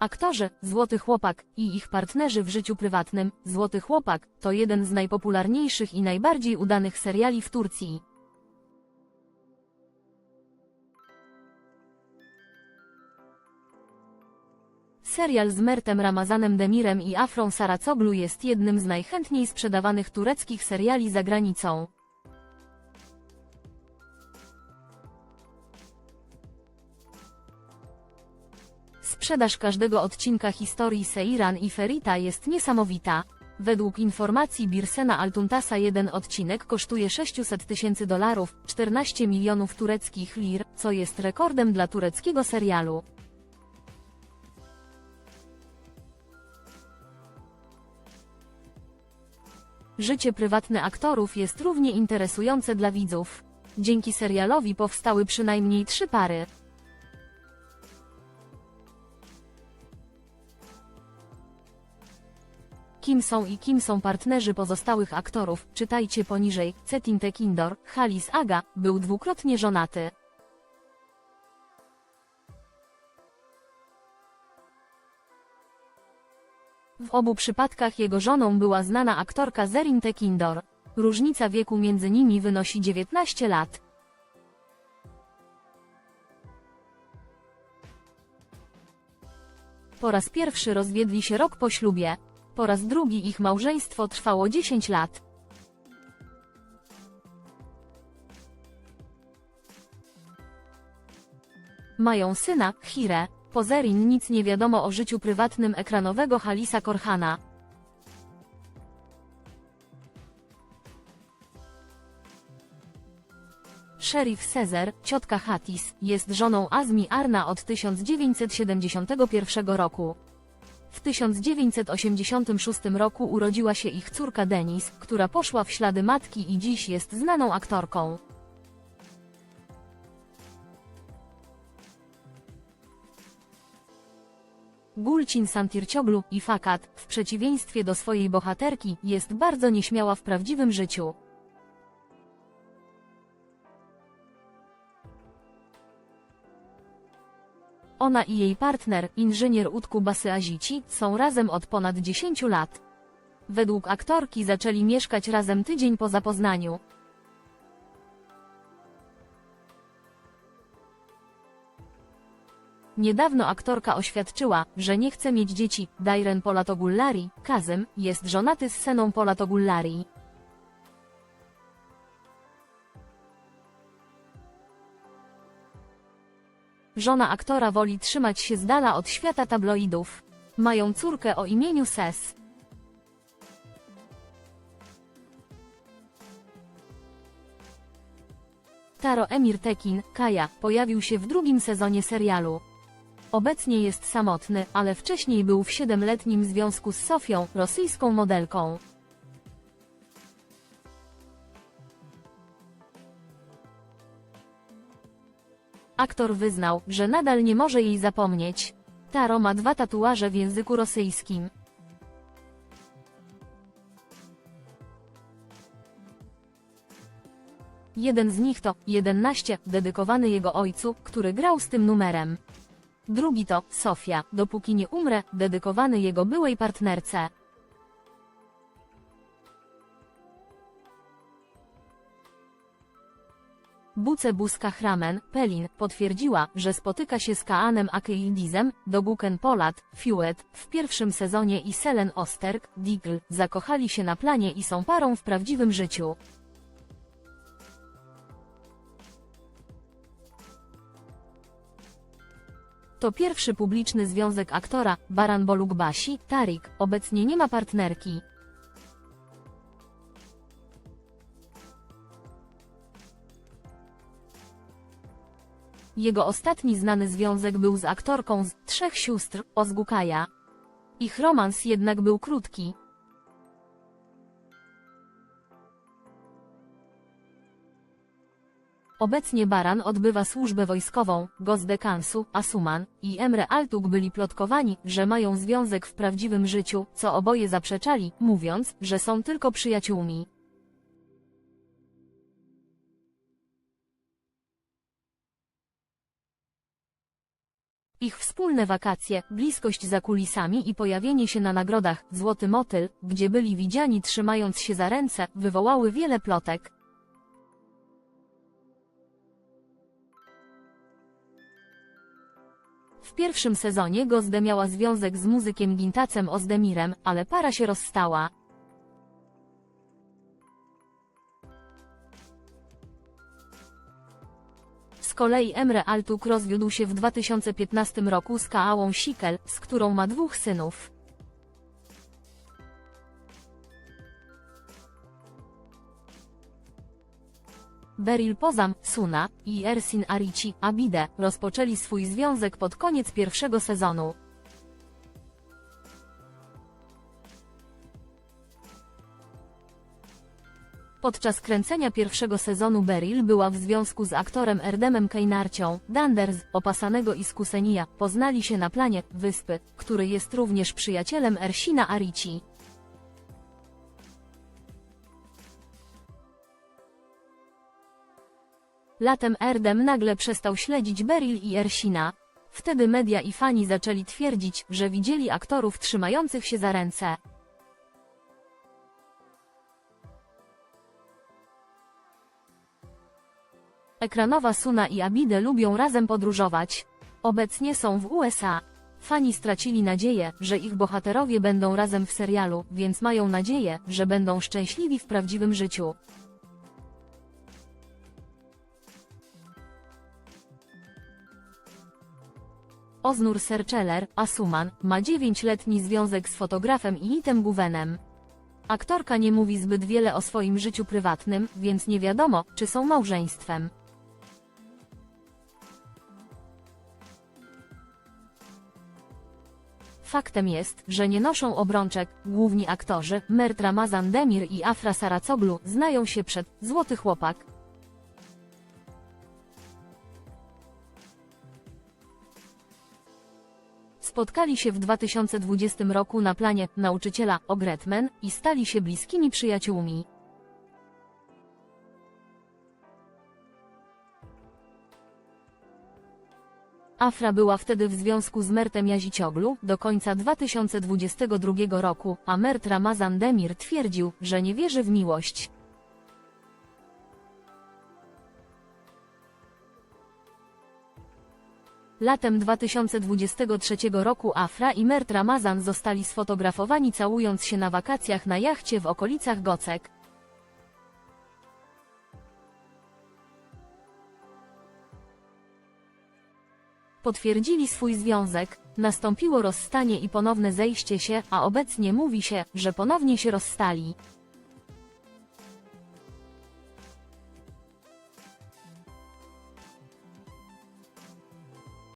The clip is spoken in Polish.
Aktorzy, Złoty Chłopak i ich partnerzy w życiu prywatnym, Złoty Chłopak, to jeden z najpopularniejszych i najbardziej udanych seriali w Turcji. Serial z Mertem Ramazanem Demirem i Afrą Saracoglu jest jednym z najchętniej sprzedawanych tureckich seriali za granicą. Sprzedaż każdego odcinka historii Seiran i Ferita jest niesamowita. Według informacji Birsena Altuntasa jeden odcinek kosztuje 600 tysięcy dolarów, 14 milionów tureckich lir, co jest rekordem dla tureckiego serialu. Życie prywatne aktorów jest równie interesujące dla widzów. Dzięki serialowi powstały przynajmniej trzy pary. Kim są i kim są partnerzy pozostałych aktorów, czytajcie poniżej. Cetin Tekindor, Halis Aga, był dwukrotnie żonaty. W obu przypadkach jego żoną była znana aktorka Zerin Tekindor. Różnica wieku między nimi wynosi 19 lat. Po raz pierwszy rozwiedli się rok po ślubie. Po raz drugi ich małżeństwo trwało 10 lat. Mają syna, Hire. Po Zerin nic nie wiadomo o życiu prywatnym ekranowego Halisa Korhana. Szerif Sezer, ciotka Hatis, jest żoną Azmi Arna od 1971 roku. W 1986 roku urodziła się ich córka Denis, która poszła w ślady matki i dziś jest znaną aktorką. Gulcin Santircioglu i Fakat, w przeciwieństwie do swojej bohaterki, jest bardzo nieśmiała w prawdziwym życiu. Ona i jej partner, inżynier Utku Basy Azici, są razem od ponad 10 lat. Według aktorki zaczęli mieszkać razem tydzień po zapoznaniu. Niedawno aktorka oświadczyła, że nie chce mieć dzieci. Dairen Polatogullari, Kazem, jest żonaty z Seną Polatogullari. Żona aktora woli trzymać się z dala od świata tabloidów. Mają córkę o imieniu Ses. Taro Emir Tekin, Kaja, pojawił się w drugim sezonie serialu. Obecnie jest samotny, ale wcześniej był w siedemletnim związku z Sofią, rosyjską modelką. Aktor wyznał, że nadal nie może jej zapomnieć. Taro ma dwa tatuaże w języku rosyjskim. Jeden z nich to 11, dedykowany jego ojcu, który grał z tym numerem. Drugi to Sofia, dopóki nie umrę, dedykowany jego byłej partnerce. Buce Buska Hramen, Pelin, potwierdziła, że spotyka się z Kaanem Akeildizem, Doguken Polat, Fiuet, w pierwszym sezonie i Selen Osterk, Digl, zakochali się na planie i są parą w prawdziwym życiu. To pierwszy publiczny związek aktora, Baran Bolugbasi, Tarik, obecnie nie ma partnerki. Jego ostatni znany związek był z aktorką z Trzech Sióstr, Ozgukaja. Ich romans jednak był krótki. Obecnie Baran odbywa służbę wojskową, Gozde Kansu, Asuman i Emre Altug byli plotkowani, że mają związek w prawdziwym życiu, co oboje zaprzeczali, mówiąc, że są tylko przyjaciółmi. Ich wspólne wakacje, bliskość za kulisami i pojawienie się na nagrodach Złoty Motyl, gdzie byli widziani trzymając się za ręce, wywołały wiele plotek. W pierwszym sezonie Gozde miała związek z muzykiem Gintacem Ozdemirem, ale para się rozstała. Kolei Emre Altuk rozwiódł się w 2015 roku z Kaałą Sikel, z którą ma dwóch synów. Beryl Pozam, Suna i Ersin Arici, Abide, rozpoczęli swój związek pod koniec pierwszego sezonu. Podczas kręcenia pierwszego sezonu Beryl była w związku z aktorem Erdemem Kejnarcią, Danders, opasanego Iskusenia, poznali się na planie Wyspy, który jest również przyjacielem Ersina Arici. Latem Erdem nagle przestał śledzić Beryl i Ersina. Wtedy media i fani zaczęli twierdzić, że widzieli aktorów trzymających się za ręce. Ekranowa Suna i Abide lubią razem podróżować. Obecnie są w USA. Fani stracili nadzieję, że ich bohaterowie będą razem w serialu, więc mają nadzieję, że będą szczęśliwi w prawdziwym życiu. Oznur Serczeler, Asuman, ma 9-letni związek z fotografem Initem Guvenem. Aktorka nie mówi zbyt wiele o swoim życiu prywatnym, więc nie wiadomo, czy są małżeństwem. Faktem jest, że nie noszą obrączek, główni aktorzy, Mert Ramazan Demir i Afra Saracoglu, znają się przed Złoty Chłopak. Spotkali się w 2020 roku na planie nauczyciela Ogretmen i stali się bliskimi przyjaciółmi. Afra była wtedy w związku z Mertem Jazicioglu do końca 2022 roku, a Mert Ramazan Demir twierdził, że nie wierzy w miłość. Latem 2023 roku Afra i Mert Ramazan zostali sfotografowani całując się na wakacjach na jachcie w okolicach Gocek. Potwierdzili swój związek, nastąpiło rozstanie i ponowne zejście się, a obecnie mówi się, że ponownie się rozstali.